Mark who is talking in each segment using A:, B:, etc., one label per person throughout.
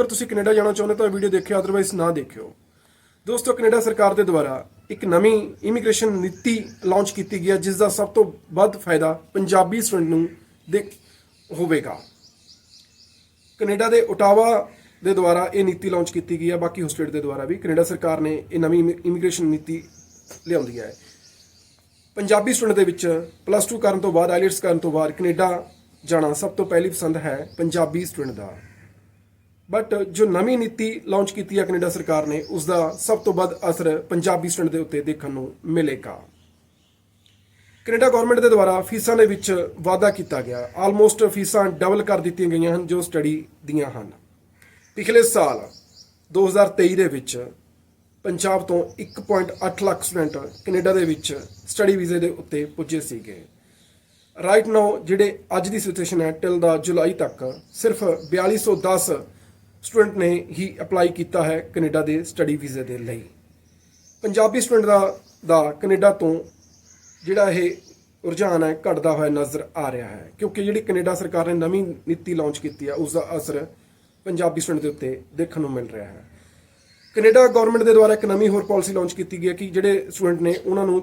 A: ਅਗਰ ਤੁਸੀਂ ਕੈਨੇਡਾ ਜਾਣਾ ਚਾਹੁੰਦੇ ਤਾਂ ਵੀਡੀਓ ਦੇਖਿਓ ਅਦਰਵਾਈਜ਼ ਨਾ ਦੇਖਿਓ। ਦੋਸਤੋ, ਕੈਨੇਡਾ ਸਰਕਾਰ ਦੇ ਦੁਆਰਾ ਇੱਕ ਨਵੀਂ ਇਮੀਗ੍ਰੇਸ਼ਨ ਨੀਤੀ ਲਾਂਚ ਕੀਤੀ ਗਈ ਹੈ, ਜਿਸ ਦਾ ਸਭ ਤੋਂ ਵੱਧ ਫਾਇਦਾ ਪੰਜਾਬੀ ਸਟੂਡੈਂਟ ਨੂੰ ਦੇ ਹੋਵੇਗਾ। ਕੈਨੇਡਾ ਦੇ ਓਟਾਵਾ ਦੇ ਦੁਆਰਾ ਇਹ ਨੀਤੀ ਲਾਂਚ ਕੀਤੀ ਗਈ ਹੈ, ਬਾਕੀ ਸਟੇਟ ਦੇ ਦੁਆਰਾ ਵੀ। ਕੈਨੇਡਾ ਸਰਕਾਰ ਨੇ ਇਹ ਨਵੀਂ ਇਮੀਗ੍ਰੇਸ਼ਨ ਨੀਤੀ ਲਿਆਉਂਦੀ ਹੈ। ਪੰਜਾਬੀ ਸਟੂਡੈਂਟ ਦੇ ਵਿੱਚ ਪਲੱਸ 2 ਕਰਨ ਤੋਂ ਬਾਅਦ ਆਈਲਟਸ ਕਰਨ ਤੋਂ ਬਾਅਦ ਕੈਨੇਡਾ ਜਾਣਾ ਸਭ ਤੋਂ ਪਹਿਲੀ ਪਸੰਦ ਹੈ ਪੰਜਾਬੀ ਸਟੂਡੈਂਟ ਦਾ। ਬਟ uh, ਜੋ ਨਵੀਂ ਨੀਤੀ ਲਾਂਚ ਕੀਤੀ ਹੈ ਕੈਨੇਡਾ ਸਰਕਾਰ ਨੇ ਉਸ ਦਾ ਸਭ ਤੋਂ ਵੱਧ ਅਸਰ ਪੰਜਾਬੀ ਸਟੂਡੈਂਟ ਦੇ ਉੱਤੇ ਦੇਖਣ ਨੂੰ ਮਿਲੇਗਾ। ਕੈਨੇਡਾ ਗਵਰਨਮੈਂਟ ਦੇ ਦੁਆਰਾ ਫੀਸਾਂ ਦੇ ਵਿੱਚ ਵਾਅਦਾ ਕੀਤਾ ਗਿਆ। ਆਲਮੋਸਟ ਫੀਸਾਂ ਡਬਲ ਕਰ ਦਿੱਤੀਆਂ ਗਈਆਂ ਹਨ ਜੋ ਸਟੱਡੀ ਦੀਆਂ ਹਨ। ਪਿਛਲੇ ਸਾਲ 2023 ਦੇ ਵਿੱਚ ਪੰਜਾਬ ਤੋਂ 1.8 ਲੱਖ ਸਟੂਡੈਂਟ ਕੈਨੇਡਾ ਦੇ ਵਿੱਚ ਸਟੱਡੀ ਵੀਜ਼ੇ ਦੇ ਉੱਤੇ ਪੁੱਜੇ ਸੀਗੇ। ਰਾਈਟ ਨਾਓ ਜਿਹੜੇ ਅੱਜ ਦੀ ਸਿਚੁਏਸ਼ਨ ਹੈ ਟਿਲ ਦਾ ਜੁਲਾਈ ਤੱਕ ਸਿਰਫ 4210 ਸਟੂਡੈਂਟ ਨੇ ਹੀ ਅਪਲਾਈ ਕੀਤਾ ਹੈ ਕੈਨੇਡਾ ਦੇ ਸਟੱਡੀ ਵੀਜ਼ੇ ਦੇ ਲਈ। ਪੰਜਾਬੀ ਸਟੂਡੈਂਟ ਦਾ ਦਾ ਕੈਨੇਡਾ ਤੋਂ ਜਿਹੜਾ ਇਹ ਰੁਝਾਨ ਹੈ ਘਟਦਾ ਹੋਇਆ ਨਜ਼ਰ ਆ ਰਿਹਾ ਹੈ। ਕਿਉਂਕਿ ਜਿਹੜੀ ਕੈਨੇਡਾ ਸਰਕਾਰ ਨੇ ਨਵੀਂ ਨੀਤੀ ਲਾਂਚ ਕੀਤੀ ਹੈ ਉਸ ਦਾ ਅਸਰ ਪੰਜਾਬੀ ਸਟੂਡੈਂਟ ਦੇ ਉੱਤੇ ਦੇਖਣ ਨੂੰ ਮਿਲ ਰਿਹਾ ਹੈ। ਕੈਨੇਡਾ ਗਵਰਨਮੈਂਟ ਦੇ ਦੁਆਰਾ ਇੱਕ ਨਵੀਂ ਹੋਰ ਪਾਲਿਸੀ ਲਾਂਚ ਕੀਤੀ ਗਈ ਹੈ ਕਿ ਜਿਹੜੇ ਸਟੂਡੈਂਟ ਨੇ ਉਹਨਾਂ ਨੂੰ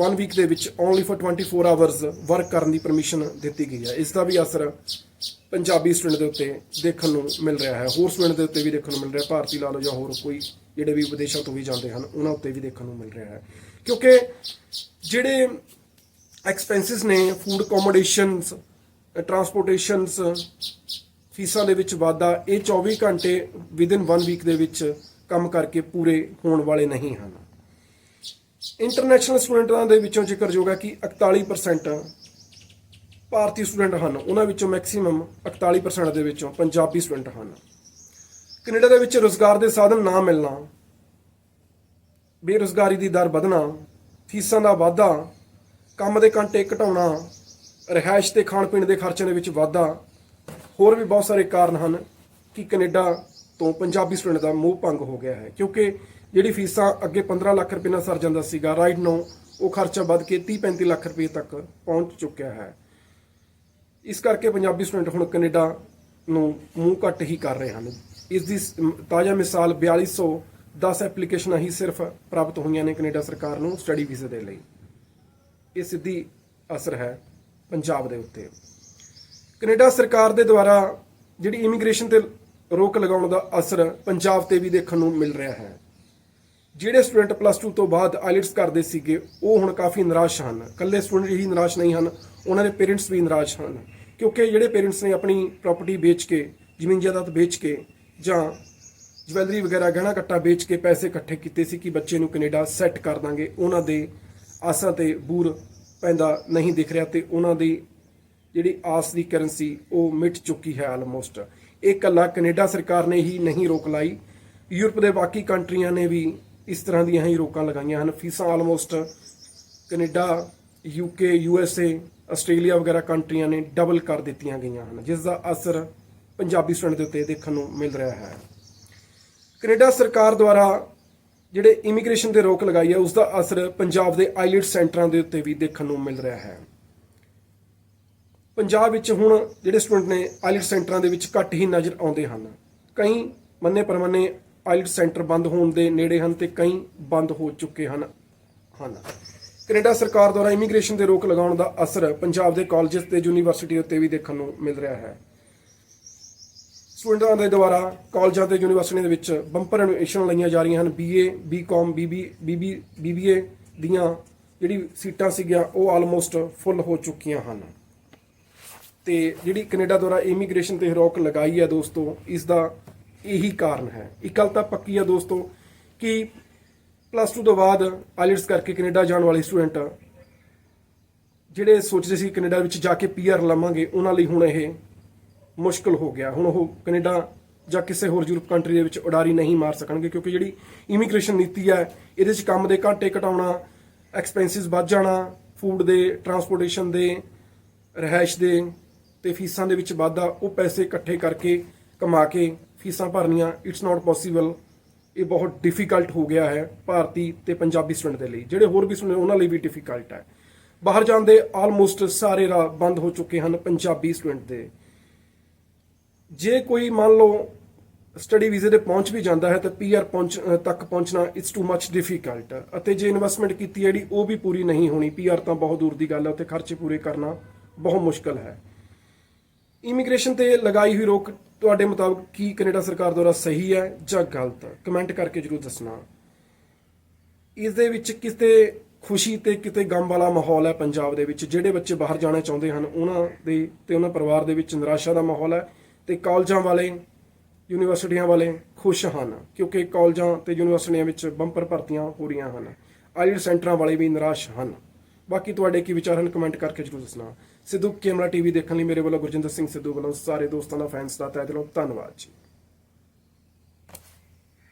A: 1 ਵੀਕ ਦੇ ਵਿੱਚ ਓਨਲੀ ਫॉर 24 ਆਵਰਸ ਵਰਕ ਕਰਨ ਦੀ ਪਰਮਿਸ਼ਨ ਦਿੱਤੀ ਗਈ ਹੈ। ਇਸ ਦਾ ਵੀ ਅਸਰ ਪੰਜਾਬੀ ਸਟੂਡੈਂਟ ਦੇ ਉੱਤੇ ਦੇਖਣ ਨੂੰ ਮਿਲ ਰਿਹਾ ਹੈ। ਹੋਰ ਸਟੂਡੈਂਟ ਦੇ ਉੱਤੇ ਵੀ ਦੇਖਣ ਨੂੰ ਮਿਲ ਰਿਹਾ ਭਾਰਤੀ ਲਾ ਲਓ ਜਾਂ ਹੋਰ ਕੋਈ ਜਿਹੜੇ ਵੀ ਵਿਦੇਸ਼ਾਂ ਤੋਂ ਵੀ ਜਾਂਦੇ ਹਨ, ਉਹਨਾਂ ਉੱਤੇ ਵੀ ਦੇਖਣ ਨੂੰ ਮਿਲ ਰਿਹਾ ਹੈ। ਕਿਉਂਕਿ ਜਿਹੜੇ ਐਕਸਪੈਂਸਸ ਨੇ ਫੂਡ ਅਕੋਮੋਡੇਸ਼ਨਸ ਟਰਾਂਸਪੋਰਟੇਸ਼ਨਸ ਫੀਸਾਂ ਦੇ ਵਿੱਚ ਵਾਧਾ, ਇਹ 24 ਘੰਟੇ ਵਿਦਿਨ 1 ਵੀਕ ਦੇ ਵਿੱਚ ਕੰਮ ਕਰਕੇ ਪੂਰੇ ਹੋਣ ਵਾਲੇ ਨਹੀਂ ਹਨ। ਇੰਟਰਨੈਸ਼ਨਲ ਸਟੂਡੈਂਟਾਂ ਦੇ ਵਿੱਚੋਂ ਜ਼ਿਕਰਯੋਗ ਹੈ ਕਿ 41% ਭਾਰਤੀ ਸਟੂਡੈਂਟ ਹਨ। ਉਹਨਾਂ ਵਿੱਚੋਂ ਮੈਕਸਿਮਮ 41% ਦੇ ਵਿੱਚੋਂ ਪੰਜਾਬੀ ਸਟੂਡੈਂਟ ਹਨ। ਕੈਨੇਡਾ ਦੇ ਵਿੱਚ ਰੋਜ਼ਗਾਰ ਦੇ ਸਾਧਨ ਨਾ ਮਿਲਣਾ, ਬੇਰੁਜ਼ਗਾਰੀ ਦੀ ਦਰ ਵਧਣਾ, ਫੀਸਾਂ ਦਾ ਵਾਧਾ, ਕੰਮ ਦੇ ਘੰਟੇ ਘਟਾਉਣਾ, ਰਿਹਾਇਸ਼ ਤੇ ਖਾਣ ਪੀਣ ਦੇ ਖਰਚਿਆਂ ਦੇ ਵਿੱਚ ਵਾਧਾ, ਹੋਰ ਵੀ ਬਹੁਤ ਸਾਰੇ ਕਾਰਨ ਹਨ ਕਿ ਕੈਨੇਡਾ ਤੋਂ ਪੰਜਾਬੀ ਸਟੂਡੈਂਟ ਦਾ ਮੋਹ ਭੰਗ ਹੋ ਗਿਆ ਹੈ। ਕਿਉਂਕਿ ਜਿਹੜੀ ਫੀਸਾਂ ਅੱਗੇ 15 ਲੱਖ ਰੁਪਏ ਨਾਲ ਸਰ ਜਾਂਦਾ ਸੀਗਾ ਰਾਈਟ ਨੋ ਉਹ ਖਰਚਾ ਵੱਧ ਕੇ 30 35 ਲੱਖ ਰੁਪਏ ਤੱਕ ਪਹੁੰਚ ਚੁੱਕਿਆ ਹੈ। ਇਸ ਕਰਕੇ ਪੰਜਾਬੀ ਸਟੂਡੈਂਟ ਹੁਣ ਕੈਨੇਡਾ ਨੂੰ ਮੂੰਹ ਘੱਟ ਹੀ ਕਰ ਰਹੇ ਹਨ। ਇਸ ਦੀ ਤਾਜ਼ਾ ਮਿਸਾਲ 4210 ਐਪਲੀਕੇਸ਼ਨਾਂ ਹੀ ਸਿਰਫ ਪ੍ਰਾਪਤ ਹੋਈਆਂ ਨੇ ਕੈਨੇਡਾ ਸਰਕਾਰ ਨੂੰ ਸਟੱਡੀ ਵੀਜ਼ੇ ਦੇ ਲਈ। ਇਹ ਸਿੱਧੀ ਅਸਰ ਹੈ ਪੰਜਾਬ ਦੇ ਉੱਤੇ। ਕੈਨੇਡਾ ਸਰਕਾਰ ਦੇ ਦੁਆਰਾ ਜਿਹੜੀ ਇਮੀਗ੍ਰੇਸ਼ਨ ਤੇ ਰੋਕ ਲਗਾਉਣ ਦਾ ਅਸਰ ਪੰਜਾਬ ਤੇ ਵੀ ਦੇਖਣ ਨੂੰ ਮਿਲ ਰਿਹਾ ਹੈ। ਜਿਹੜੇ ਸਟੂਡੈਂਟ ਪਲੱਸ 2 ਤੋਂ ਬਾਅਦ ਆਈਲਟਸ ਕਰਦੇ ਸੀਗੇ, ਉਹ ਹੁਣ ਕਾਫੀ ਨਿਰਾਸ਼ ਹਨ। ਇਕੱਲੇ ਸਟੂਡੈਂਟ ਹੀ ਨਿਰਾਸ਼ ਨਹੀਂ ਹਨ, ਉਹਨਾਂ ਦੇ ਪੇਰੈਂਟਸ ਵੀ ਨਿਰਾਸ਼ ਹਨ। ਕਿਉਂਕਿ ਜਿਹੜੇ ਪੇਰੈਂਟਸ ਨੇ ਆਪਣੀ ਪ੍ਰਾਪਰਟੀ ਵੇਚ ਕੇ, ਜ਼ਮੀਨ ਜਾਇਦਾਦ ਵੇਚ ਕੇ ਜਾਂ ਜਵੈਲਰੀ ਵਗੈਰਾ, ਗਹਿਣਾ ਕੱਟਾ ਵੇਚ ਕੇ ਪੈਸੇ ਇਕੱਠੇ ਕੀਤੇ ਸੀ ਕਿ ਬੱਚੇ ਨੂੰ ਕੈਨੇਡਾ ਸੈੱਟ ਕਰ ਦਾਂਗੇ, ਉਹਨਾਂ ਦੇ ਆਸਾਂ ਤੇ ਬੂਰ ਪੈਂਦਾ ਨਹੀਂ ਦਿਖ ਰਿਹਾ ਤੇ ਉਹਨਾਂ ਦੀ ਜਿਹੜੀ ਆਸ ਦੀ ਕਰੰਸੀ ਉਹ ਮਿਟ ਚੁੱਕੀ ਹੈ ਆਲਮੋਸਟ ਇਹ ਕੱਲਾ ਕੈਨੇਡਾ ਸਰਕਾਰ ਨੇ ਹੀ ਨਹੀਂ ਰੋਕ ਲਾਈ। ਯੂਰਪ ਦੇ ਬਾਕੀ ਕੰਟਰੀਆਂ ਨੇ ਵੀ ਇਸ ਤਰ੍ਹਾਂ ਦੀਆਂ ਹੀ ਰੋਕਾਂ ਲਗਾਈਆਂ ਹਨ। ਫੀਸਾਂ almost Canada UK USA Australia ਵਗੈਰਾ ਕੰਟਰੀਆਂ ਨੇ ਡਬਲ ਕਰ ਦਿੱਤੀਆਂ ਗਈਆਂ ਹਨ, ਜਿਸ ਦਾ ਅਸਰ ਪੰਜਾਬੀ ਸਟੂਡੈਂਟ ਦੇ ਉੱਤੇ ਦੇਖਣ ਨੂੰ ਮਿਲ ਰਿਹਾ ਹੈ। ਕੈਨੇਡਾ ਸਰਕਾਰ ਦੁਆਰਾ ਜਿਹੜੇ ਇਮੀਗ੍ਰੇਸ਼ਨ ਤੇ ਰੋਕ ਲਗਾਈ ਹੈ, ਉਸ ਦਾ ਅਸਰ ਪੰਜਾਬ ਦੇ ਆਈਲੈਟ ਸੈਂਟਰਾਂ ਦੇ ਉੱਤੇ ਵੀ ਦੇਖਣ ਨੂੰ ਮਿਲ ਰਿਹਾ ਹੈ। ਪੰਜਾਬ ਵਿੱਚ ਹੁਣ ਜਿਹੜੇ ਸਟੂਡੈਂਟ ਨੇ ਆਈਲਟ ਸੈਂਟਰਾਂ ਦੇ ਵਿੱਚ ਘੱਟ ਹੀ ਨਜ਼ਰ ਆਉਂਦੇ ਹਨ। ਕਈ ਮੰਨੇ ਪਰਮੰਨੇ ਆਈਲਟ ਸੈਂਟਰ ਬੰਦ ਹੋਣ ਦੇ ਨੇੜੇ ਹਨ ਤੇ ਕਈ ਬੰਦ ਹੋ ਚੁੱਕੇ ਹਨ। ਹਨ। ਕੈਨੇਡਾ ਸਰਕਾਰ ਦੁਆਰਾ ਇਮੀਗ੍ਰੇਸ਼ਨ ਤੇ ਰੋਕ ਲਗਾਉਣ ਦਾ ਅਸਰ ਪੰਜਾਬ ਦੇ ਕਾਲਜਸ ਤੇ ਯੂਨੀਵਰਸਿਟੀ ਉੱਤੇ ਵੀ ਦੇਖਣ ਨੂੰ ਮਿਲ ਰਿਹਾ ਹੈ। ਸਟੂਡੈਂਟਾਂ ਦੇ ਦੁਆਰਾ ਕਾਲਜਾਂ ਤੇ ਯੂਨੀਵਰਸਿਟੀਆਂ ਦੇ ਵਿੱਚ ਬੰਪਰ ਐਡਮਿਸ਼ਨ ਲਈਆਂ ਜਾ ਰਹੀਆਂ ਹਨ। ਬੀਏ ਬੀਕਾਮ ਬੀਬੀ ਬੀਬੀ ਬੀਬੀਏ ਦੀਆਂ ਜਿਹੜੀ ਸੀਟਾਂ ਸੀਗੀਆਂ, ਉਹ ਆਲਮੋਸਟ ਫੁੱਲ ਹੋ ਚੁੱਕੀਆਂ ਹਨ। ਤੇ ਜਿਹੜੀ ਕੈਨੇਡਾ ਦੁਆਰਾ ਇਮੀਗ੍ਰੇਸ਼ਨ ਤੇ ਰੋਕ ਲਗਾਈ ਹੈ ਦੋਸਤੋ, ਇਸ ਦਾ ਇਹੀ ਕਾਰਨ ਹੈ। ਇੱਕ ਗੱਲ ਤਾਂ ਪੱਕੀ ਆ ਦੋਸਤੋ ਕਿ ਪਲੱਸ 2 ਤੋਂ ਬਾਅਦ ਆਇਲਟਸ ਕਰਕੇ ਕੈਨੇਡਾ ਜਾਣ ਵਾਲੇ ਸਟੂਡੈਂਟ ਜਿਹੜੇ ਸੋਚਦੇ ਸੀ ਕੈਨੇਡਾ ਵਿੱਚ ਜਾ ਕੇ ਪੀਆਰ ਲਾਵਾਂਗੇ, ਉਹਨਾਂ ਲਈ ਹੁਣ ਇਹ ਮੁਸ਼ਕਲ ਹੋ ਗਿਆ। ਹੁਣ ਉਹ ਕੈਨੇਡਾ ਜਾਂ ਕਿਸੇ ਹੋਰ ਯੂਰਪ ਕੰਟਰੀ ਦੇ ਵਿੱਚ ਉਡਾਰੀ ਨਹੀਂ ਮਾਰ ਸਕਣਗੇ ਕਿਉਂਕਿ ਜਿਹੜੀ ਇਮੀਗ੍ਰੇਸ਼ਨ ਨੀਤੀ ਹੈ, ਇਹਦੇ ਵਿੱਚ ਕੰਮ ਦੇ ਘਾਟੇ ਘਟਾਉਣਾ ਐਕਸਪੈਂਸਿਸ ਵੱਧ ਜਾਣਾ ਫੂਡ ਦੇ ਟਰਾਂਸਪੋਰਟੇਸ਼ਨ ਦੇ ਰਹਿائش ਦੇ ਤੇ ਫੀਸਾਂ ਦੇ ਵਿੱਚ ਵਾਧਾ, ਉਹ ਪੈਸੇ ਇਕੱਠੇ ਕਰਕੇ ਕਮਾ ਕੇ ਫੀਸਾਂ ਭਰਨੀਆਂ ਇਟਸ ਨਾਟ ਪੋਸੀਬਲ ਇਹ ਬਹੁਤ ਡਿਫਿਕਲਟ ਹੋ ਗਿਆ ਹੈ ਭਾਰਤੀ ਤੇ ਪੰਜਾਬੀ ਸਟੂਡੈਂਟ ਦੇ ਲਈ। ਜਿਹੜੇ ਹੋਰ ਵੀ ਸਟੂਡੈਂਟ ਉਹਨਾਂ ਲਈ ਵੀ ਡਿਫਿਕਲਟ ਹੈ। ਬਾਹਰ ਜਾਣ ਦੇ ਆਲਮੋਸਟ ਸਾਰੇ ਰਾਹ ਬੰਦ ਹੋ ਚੁੱਕੇ ਹਨ ਪੰਜਾਬੀ ਸਟੂਡੈਂਟ ਦੇ। ਜੇ ਕੋਈ ਮੰਨ ਲਓ ਸਟੱਡੀ ਵੀਜ਼ੇ ਤੇ ਪਹੁੰਚ ਵੀ ਜਾਂਦਾ ਹੈ, ਤਾਂ ਪੀਆਰ ਪਹੁੰਚ ਤੱਕ ਪਹੁੰਚਣਾ ਇਟਸ ਟੂ ਮੱਚ ਡਿਫਿਕਲਟ ਅਤੇ ਜੇ ਇਨਵੈਸਟਮੈਂਟ ਕੀਤੀ ਹੈ ਜਿਹੜੀ, ਉਹ ਵੀ ਪੂਰੀ ਨਹੀਂ ਹੋਣੀ। ਪੀਆਰ ਤਾਂ ਬਹੁਤ ਦੂਰ ਦੀ ਗੱਲ ਹੈ, ਉੱਥੇ ਖਰਚੇ ਪੂਰੇ ਕਰਨਾ ਬਹੁਤ ਮੁਸ਼ਕਲ ਹੈ। ਇਮੀਗ੍ਰੇਸ਼ਨ ਤੇ ਲਗਾਈ ਹੋਈ ਰੋਕ ਤੁਹਾਡੇ ਮੁਤਾਬਕ ਕੀ ਕੈਨੇਡਾ ਸਰਕਾਰ ਦੁਆਰਾ ਸਹੀ ਹੈ ਜਾਂ ਗਲਤ? ਕਮੈਂਟ ਕਰਕੇ ਜਰੂਰ ਦੱਸਣਾ। ਇਸ ਦੇ ਵਿੱਚ ਕਿਤੇ ਖੁਸ਼ੀ ਤੇ ਕਿਤੇ ਗਮ ਵਾਲਾ ਮਾਹੌਲ ਹੈ ਪੰਜਾਬ ਦੇ ਵਿੱਚ। ਜਿਹੜੇ ਬੱਚੇ ਬਾਹਰ ਜਾਣਾ ਚਾਹੁੰਦੇ ਹਨ, ਉਹਨਾਂ ਦੇ ਤੇ ਉਹਨਾਂ ਪਰਿਵਾਰ ਦੇ ਵਿੱਚ ਨਿਰਾਸ਼ਾ ਦਾ ਮਾਹੌਲ ਹੈ ਤੇ ਕਾਲਜਾਂ ਵਾਲੇ, ਯੂਨੀਵਰਸਿਟੀਆਂ ਵਾਲੇ ਖੁਸ਼ ਹਨ ਕਿਉਂਕਿ ਕਾਲਜਾਂ ਤੇ ਯੂਨੀਵਰਸਿਟੀਆਂ ਵਿੱਚ ਬੰਪਰ ਭਰਤੀਆਂ ਹੋ ਰਹੀਆਂ ਹਨ। ਆਈਲਟ ਸੈਂਟਰਾਂ ਵਾਲੇ ਵੀ ਨਿਰਾਸ਼ ਹਨ। ਬਾਕੀ ਤੁਹਾਡੇ ਕੀ ਵਿਚਾਰ ਹਨ ਕਮੈਂਟ ਕਰਕੇ ਜਰੂਰ ਦੱਸਣਾ। ਸਿੱਧੂ ਕੈਮਰਾ ਟੀਵੀ ਦੇਖਣ ਲਈ ਮੇਰੇ ਵੱਲੋਂ ਗੁਰਜਿੰਦਰ ਸਿੰਘ ਸਿੱਧੂ ਵੱਲੋਂ ਸਾਰੇ ਦੋਸਤਾਂ ਦਾ ਫੈਨਸ ਦਾ ਤਹਿ ਦਿਲੋਂ ਧੰਨਵਾਦ ਜੀ।